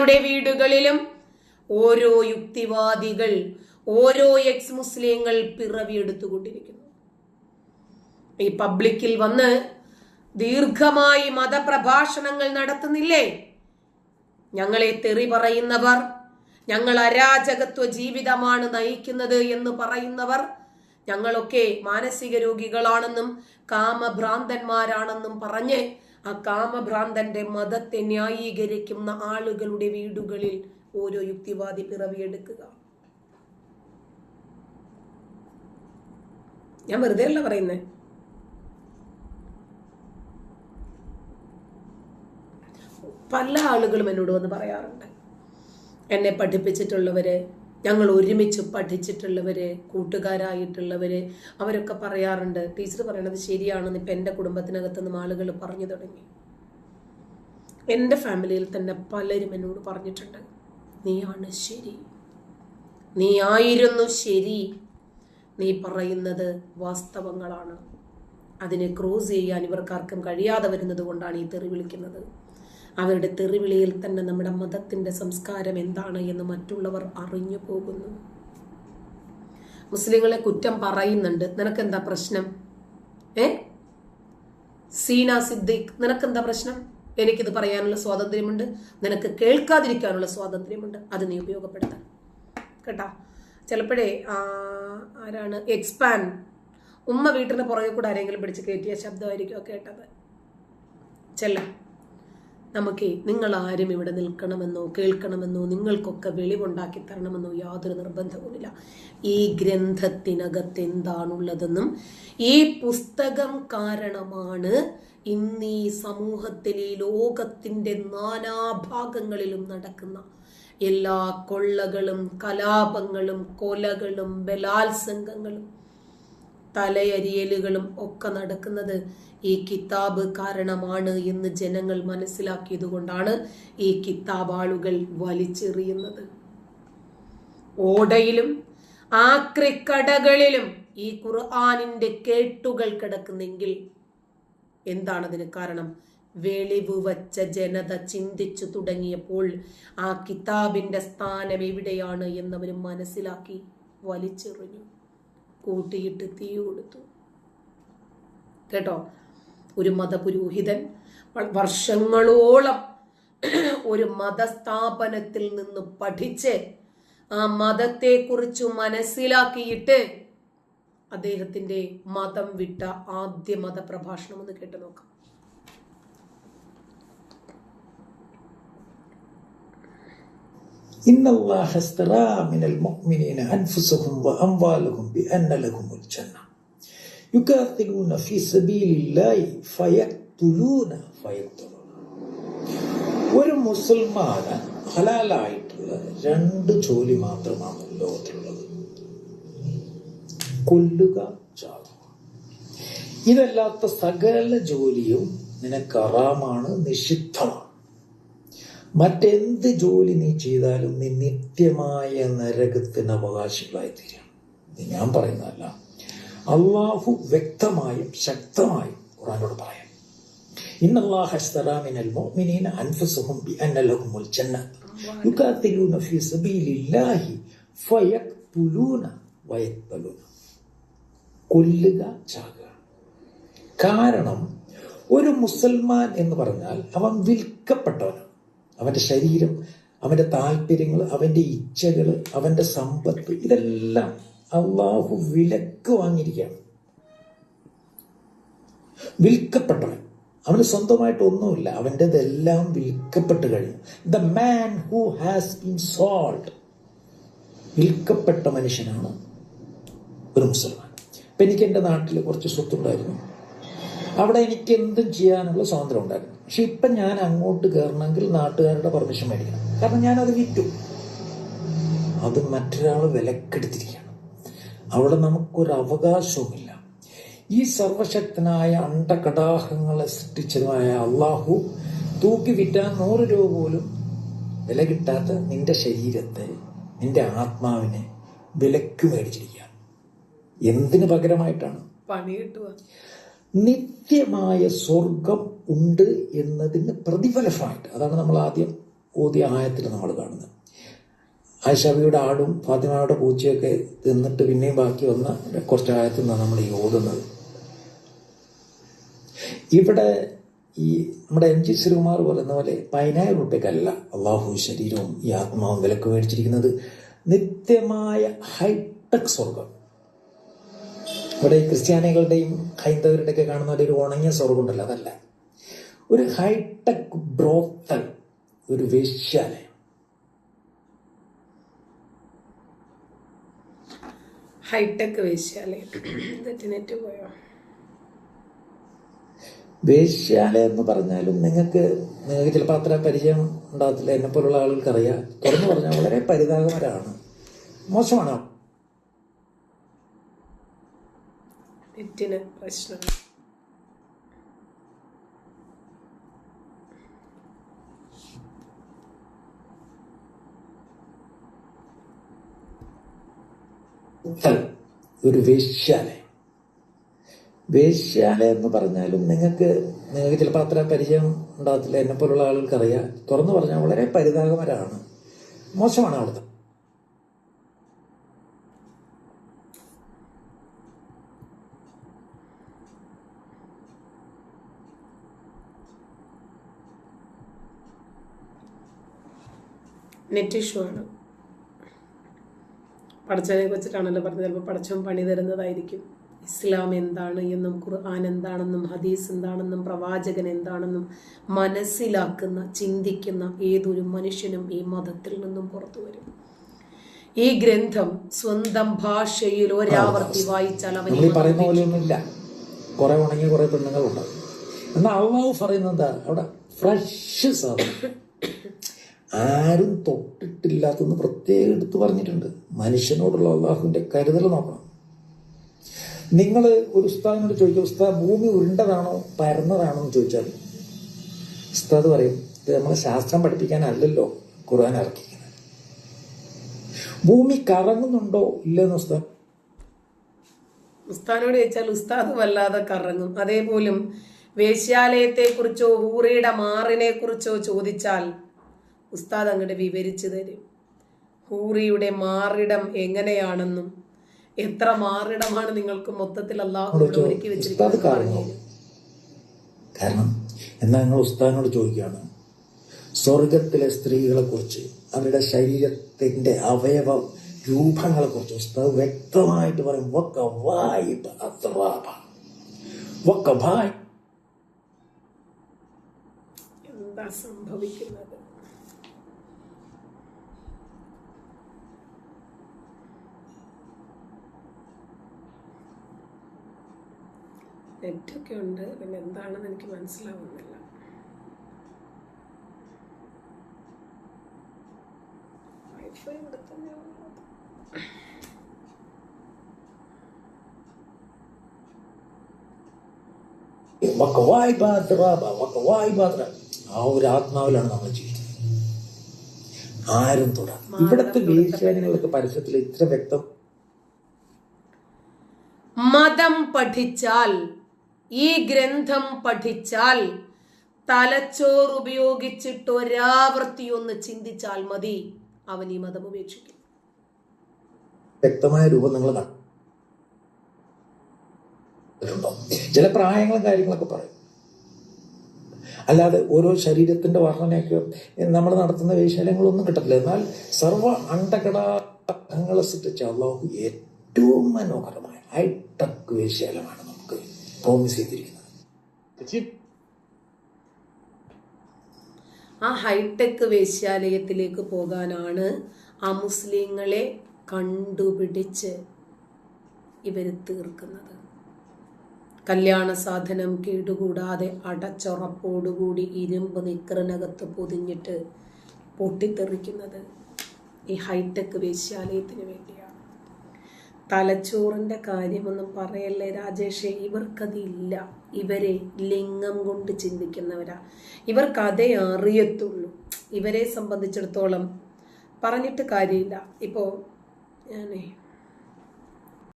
നിങ്ങളുടെ വീടുകളിലും ഓരോ യുക്തിവാദികൾ ഓരോ എക്സ് മുസ്ലിങ്ങൾ പിറവിയെടുത്തുകൊണ്ടിരിക്കുന്നു ഈ പബ്ലിക്കിൽ വന്ന് ദീർഘമായി മതപ്രഭാഷണങ്ങൾ നടത്തുന്നില്ലേ? ഞങ്ങളെ തെറി പറയുന്നവർ ഞങ്ങൾ അരാജകത്വ ജീവിതമാണ് നയിക്കുന്നത് എന്ന് പറയുന്നവർ ഞങ്ങളൊക്കെ മാനസിക രോഗികളാണെന്നും കാമഭ്രാന്തന്മാരാണെന്നും പറഞ്ഞ് ആ കാമഭ്രാന്തന്റെ മതത്തെ ന്യായീകരിക്കുന്ന ആളുകളുടെ വീടുകളിൽ ഓരോ യുക്തിവാദി പിറവിയെടുക്കുക. ഞാൻ വെറുതെ അല്ല പറയുന്നേ. പല ആളുകളും എന്നോട് വന്ന് പറയാറുണ്ട്. എന്നെ പഠിപ്പിച്ചിട്ടുള്ളവര് ഞങ്ങൾ ഒരുമിച്ച് പഠിച്ചിട്ടുള്ളവർ കൂട്ടുകാരായിട്ടുള്ളവർ അവരൊക്കെ പറയാറുണ്ട്. ടീച്ചർ പറയണത് ശരിയാണെന്ന് ഇപ്പം എന്റെ കുടുംബത്തിനകത്ത് ആളുകൾ പറഞ്ഞു തുടങ്ങി. എന്റെ ഫാമിലിയിൽ തന്നെ പലരും എന്നോട് പറഞ്ഞിട്ടുണ്ട്. നീയാണ് ശരി. നീ ആയിരുന്നു ശരി. നീ പറയുന്നത് വാസ്തവങ്ങളാണ്. അതിനെ ക്രോസ് ചെയ്യാൻ ഇവർക്കാർക്കും കഴിയാതെ വരുന്നത് കൊണ്ടാണ് ഈ തെറി വിളിക്കുന്നത്. അവരുടെ തെറിവിളിയിൽ തന്നെ നമ്മുടെ മതത്തിന്റെ സംസ്കാരം എന്താണ് എന്ന് മറ്റുള്ളവർ അറിഞ്ഞു പോകുന്നു. മുസ്ലിങ്ങളെ കുറ്റം പറയുന്നുണ്ട്. നിനക്കെന്താ പ്രശ്നം? ഏ? സീന സിദ്ദീഖ് നിനക്കെന്താ പ്രശ്നം? എനിക്കിത് പറയാനുള്ള സ്വാതന്ത്ര്യമുണ്ട്. നിനക്ക് കേൾക്കാതിരിക്കാനുള്ള സ്വാതന്ത്ര്യമുണ്ട്. അത് നീ ഉപയോഗപ്പെടുത്താം കേട്ടാ? ചിലപ്പോഴേ ആരാണ്? എക്സ്പാൻ. ഉമ്മ വീട്ടിന് പുറകെ കൂടെ ആരെങ്കിലും പിടിച്ച് കയറ്റിയ ശബ്ദമായിരിക്കും കേട്ടത്? ചെല്ല. നമുക്ക് നിങ്ങൾ ആരും ഇവിടെ നിൽക്കണമെന്നോ കേൾക്കണമെന്നോ നിങ്ങൾക്കൊക്കെ വെളിവുണ്ടാക്കി തരണമെന്നോ യാതൊരു നിർബന്ധവുമില്ല. ഈ ഗ്രന്ഥത്തിനകത്ത് എന്താണുള്ളതെന്നും ഈ പുസ്തകം കാരണമാണ് ഇന്ന് ഈ സമൂഹത്തിൽ ഈ ലോകത്തിന്റെ നാനാഭാഗങ്ങളിലും നടക്കുന്ന എല്ലാ കൊള്ളകളും കലാപങ്ങളും കൊലകളും ബലാത്സംഗങ്ങളും തലയരിയലുകളും ഒക്കെ നടക്കുന്നത് ഈ കിതാബ് കാരണമാണ് എന്ന് ജനങ്ങൾ മനസ്സിലാക്കിയത് കൊണ്ടാണ് ഈ കിതാബ് ആളുകൾ വലിച്ചെറിയുന്നത്. ഓടയിലും ആക്രിക്കടകളിലും ഈ ഖുർആാനിന്റെ കേട്ടുകൾ കിടക്കുന്നെങ്കിൽ എന്താണതിന് കാരണം? വെളിവ് വച്ച ജനത ചിന്തിച്ചു തുടങ്ങിയപ്പോൾ ആ കിതാബിന്റെ സ്ഥാനം എവിടെയാണ് എന്നവരും മനസ്സിലാക്കി വലിച്ചെറിഞ്ഞു. കൂട്ടിയിട്ട് തീ കൊടുത്തു. കേട്ടോ? ഒരു മതപുരോഹിതൻ വർഷങ്ങളോളം ഒരു മതസ്ഥാപനത്തിൽ നിന്ന് പഠിച്ച് ആ മതത്തെക്കുറിച്ച് മനസ്സിലാക്കിയിട്ട് അദ്ദേഹത്തിന്റെ മതം വിട്ട ആദ്യ മതപ്രഭാഷണം ഒന്ന് കേട്ടു നോക്കാം. ഒരു മുസൽമാന് ഹലാലായിട്ടുള്ള രണ്ട് ജോലി മാത്രമാണ് ലോകത്തിലുള്ളത് കൊല്ലുക ഇതല്ലാത്ത സകല ജോലിയും നിനക്ക് അറാമാണ് നിഷിദ്ധമാണ്. മറ്റെന്ത് ജോലി നീ ചെയ്താലും നീ നിത്യമായ നരകത്തിന് അവകാശികളായി തീരും. ഞാൻ പറയുന്നതല്ല. അള്ളാഹു വ്യക്തമായും ശക്തമായും ഖുറാനോട് പറയാം. ഇന്ന അള്ളാഹസ്തലാമിനൽ മോമിനീന അൻഫസുഹും ബി അന്നലഹും ജന്ന യുഖാതിലൂന ഫീ സബീലില്ലാഹി ഫയഖ്തുലൂന വയഖ്തലൂന. കൊല്ലുക ചാകുക. കാരണം ഒരു മുസൽമാൻ എന്ന് പറഞ്ഞാൽ അവൻ വിൽക്കപ്പെട്ടവനാണ്. അവന്റെ ശരീരം അവന്റെ താല്പര്യങ്ങൾ അവന്റെ ഇച്ഛകൾ അവന്റെ സമ്പത്ത് ഇതെല്ലാം അള്ളാഹു വിലക്ക് വാങ്ങിയിരിക്കുകയാണ്. വിൽക്കപ്പെട്ടവൻ. അവന് സ്വന്തമായിട്ട് ഒന്നുമില്ല. അവന്റെതെല്ലാം വിൽക്കപ്പെട്ട് കഴിഞ്ഞു. The man who has been sold വിൽക്കപ്പെട്ട മനുഷ്യനാണ് ഒരു മുസൽമാൻ. ഇപ്പം എനിക്ക് എന്റെ നാട്ടിൽ കുറച്ച് സ്വത്തുണ്ടായിരുന്നു. അവിടെ എനിക്ക് എന്തും ചെയ്യാനുള്ള സ്വാതന്ത്ര്യം ഉണ്ടായിരുന്നു. പക്ഷെ ഇപ്പം ഞാൻ അങ്ങോട്ട് കയറണമെങ്കിൽ നാട്ടുകാരുടെ പെർമിഷൻ മേടിക്കണം. കാരണം ഞാൻ ഞാനത് വിറ്റു. അത് മറ്റൊരാൾ വിലക്കെടുത്തിരിക്കുകയാണ്. അവിടെ നമുക്കൊരു അവകാശവുമില്ല. ഈ സർവശക്തനായ അണ്ടകടാഹങ്ങളെ സൃഷ്ടിച്ചതുമായ അള്ളാഹു തൂക്കി വിറ്റാൻ നൂറ് രൂപ പോലും വില കിട്ടാത്ത നിന്റെ ശരീരത്തെ നിന്റെ ആത്മാവിനെ വിലക്ക് മേടിച്ചിരിക്കുക എന്തിനു പകരമായിട്ടാണ്? പണി കിട്ടുക. നിത്യമായ സ്വർഗം ഉണ്ട് എന്നതിന് പ്രതിഫലമായിട്ട് അതാണ് നമ്മൾ ആദ്യം ഓതിയ ആയത്തിൽ നമ്മൾ കാണുന്നത്. ആയിഷബിയുടെ ആടും ഫാത്തിമയുടെ പൂച്ചയൊക്കെ തിന്നിട്ട് പിന്നെയും ബാക്കി വന്ന കുറച്ച് ആയത്തിൽ നിന്നാണ് നമ്മൾ ഈ ഓതുന്നത്. ഇവിടെ ഈ നമ്മുടെ എം ജി ശ്രീകുമാർ പറയുന്ന പോലെ പതിനായിരം റുപ്യക്കല്ല അള്ളാഹു ശരീരവും ഈ ആത്മാവും വിലക്ക് മേടിച്ചിരിക്കുന്നത് നിത്യമായ ഹൈടെക് സ്വർഗം. ഇവിടെ ക്രിസ്ത്യാനികളുടെയും ഹൈന്ദവരുടെയൊക്കെ കാണുന്ന ഒരു ഉണങ്ങിയ സ്വർഗം ഉണ്ടല്ലോ അതല്ല. ഒരു ഹൈടെക് ബ്രോത്തൽ ഒരു വേശ്യാലയം. ഹൈടെക് വേശ്യാലയം. പോയോ വേശ്യാലയം എന്ന് പറഞ്ഞാലും നിങ്ങൾക്ക് നിങ്ങൾക്ക് ചിലപ്പോൾ അത്ര പരിചയം ഉണ്ടാകത്തില്ല. എന്നെ പോലുള്ള ആളുകൾക്ക് അറിയാം തുറന്നു പറഞ്ഞാൽ വളരെ പരിതാപകരമാണ്. മോശമാണ്? നെറ്റിന് പ്രശ്നം. ഒരു വേശ്യാലയം. വേശ്യാലയം എന്ന് പറഞ്ഞാലും നിങ്ങൾക്ക് നിങ്ങൾക്ക് ചിലപ്പോൾ അത്ര പരിചയം ഉണ്ടാകത്തില്ല. എന്നെ പോലുള്ള ആളുകൾക്ക് അറിയാം തുറന്നു പറഞ്ഞാൽ വളരെ പരിതാപകരമാണ്. മോശമാണ് അവിടുത്തെ നെറ്റ് ഇഷ്യൂ ആണ്. പടച്ചവനെ കുറിച്ചിട്ടാണല്ലോ പറഞ്ഞത്. ചിലപ്പോൾ പടച്ചവൻ പണി തരുന്നതായിരിക്കും. ഇസ്ലാം എന്താണ് എന്നും ഖുർആൻ എന്താണെന്നും ഹദീസ് എന്താണെന്നും പ്രവാചകൻ എന്താണെന്നും മനസ്സിലാക്കുന്ന ചിന്തിക്കുന്ന ഏതൊരു മനുഷ്യനും ഈ മതത്തിൽ നിന്നും പുറത്തു വരും. ഈ ഗ്രന്ഥം സ്വന്തം ഭാഷയിൽ ഒരാവർത്തി വായിച്ചാൽ അവൻ നമ്മൾ ഈ പറയുന്ന പോലെയൊന്നുമില്ല കുറെ ഉണങ്ങിയ കുറെ പെണ്ണുങ്ങളുണ്ട് എന്നാൽ അള്ളാഹു പറയുന്നത് എന്താ? അവിടെ ഫ്രഷ് സാധനം. ആരും തൊട്ടിട്ടില്ലാത്തെന്ന് പ്രത്യേകം എടുത്തു പറഞ്ഞിട്ടുണ്ട്. മനുഷ്യനോടുള്ള അള്ളാഹുവിന്റെ കരുതൽ നോക്കണം. നിങ്ങൾ ഒരു ഉസ്താദിനോട് ചോദിക്കുക ഉസ്താദ് ഭൂമി ഉരുണ്ടതാണോ പരന്നതാണോ എന്ന് ചോദിച്ചാൽ ഉസ്താദ് പറയും ഇത് നമ്മളെ ശാസ്ത്രം പഠിപ്പിക്കാനല്ലല്ലോ ഖുർആൻ ഇറക്കിക്കുന്നത് ഭൂമി കറങ്ങുന്നുണ്ടോ ഇല്ലെന്ന് ഉസ്താദ്? ഉസ്താദിനോട് ചോദിച്ചാൽ ഉസ്താദ് വല്ലാതെ കറങ്ങും. അതേപോലും വേശ്യാലയത്തെ കുറിച്ചോ ഊറിയുടെ മാറിനെ കുറിച്ചോ ചോദിച്ചാൽ ഉസ്താദ് അങ്ങോട്ട് വിവരിച്ചു തരും. ഹൂറിയുടെ മാറിടം എങ്ങനെയാണെന്നും എത്ര മാറിടമാണ് നിങ്ങൾക്ക് മൊത്തത്തിൽ അള്ളാഹുനോട് ഒരുക്കി വെച്ചിരിക്കുന്നത് കാരണം? എന്നാ നിങ്ങൾ ഉസ്താദിനോട് ചോദിക്കുകയാണ് സ്വർഗത്തിലെ സ്ത്രീകളെ കുറിച്ച് അവരുടെ ശരീരത്തിന്റെ അവയവ രൂപങ്ങളെ കുറിച്ച് ഉസ്താദ് വ്യക്തമായിട്ട് പറയും വക്ക വായിബ് അത്റാബ. വക്ക ഭായ്. എന്താ സംഭവിക്കുന്നത്? നെറ്റൊക്കെ ഉണ്ട്. പിന്നെ എന്താണെന്ന് എനിക്ക് മനസ്സിലാവുന്നില്ല. വൈഫൈ ഇവിടെ തന്നെ ഉള്ളത്. വക്ക വായിബ് അത്റാബ. വക്ക വായിബ് അത്റാബ. ആ ഒരു ആത്മാവിലാണ് നമ്മൾ ജീവിക്കുന്നത്. ആരും തൊടാം ഇവിടുത്തെ വേശ്യാനികളൊക്കെ പരസ്യത്തിൽ ഇത്ര വ്യക്തം? മതം പഠിച്ചാൽ ഈ ഗ്രന്ഥം പഠിച്ചാൽ തലച്ചോർ ഉപയോഗിച്ചിട്ട് ഒരാവൃത്തി ഒന്ന് ചിന്തിച്ചാൽ മതി. അവൻ ഈ മതം ഉപേക്ഷിക്കും. വ്യക്തമായ രൂപം നിങ്ങൾ ചില പ്രായങ്ങളും കാര്യങ്ങളൊക്കെ പറയും. അല്ലാതെ ഓരോ ശരീരത്തിന്റെ വർണനയൊക്കെ നമ്മൾ നടത്തുന്ന വേശാലങ്ങളൊന്നും കിട്ടത്തില്ല. എന്നാൽ സർവ അണ്ടകടാഹങ്ങളെ സൃഷ്ടിച്ച അള്ളാഹു ഏറ്റവും മനോഹരമായ ഹൈടെക് വേശാലമാണ് പ്രോമിസ് ചെയ്തിരിക്കുന്നത് ആ ഹൈടെക് വേശ്യാലയത്തിലേക്ക് പോകാനാണ് ആ മുസ്ലിങ്ങളെ കണ്ടുപിടിച്ച് ഇവർ തീർക്കുന്നത്. കല്യാണ സാധനം കേടുകൂടാതെ അടച്ചുറപ്പോടുകൂടി ഇരുമ്പ് നിക്കറിനകത്ത് പൊതിഞ്ഞിട്ട് പൊട്ടിത്തെറിക്കുന്നത് ഈ ഹൈടെക് വേശ്യാലയത്തിന് വേണ്ടിയാണ്. തലച്ചോറിന്റെ കാര്യമൊന്നും പറയല്ലേ രാജേഷേ? ഇവർക്കതില്ല. ഇവരെ ലിംഗം കൊണ്ട് ചിന്തിക്കുന്നവരാ. ഇവർക്ക് അതേ അറിയത്തുള്ളൂ. ഇവരെ സംബന്ധിച്ചിടത്തോളം പറഞ്ഞിട്ട് കാര്യമില്ല. ഇപ്പോൾ ഞാനേ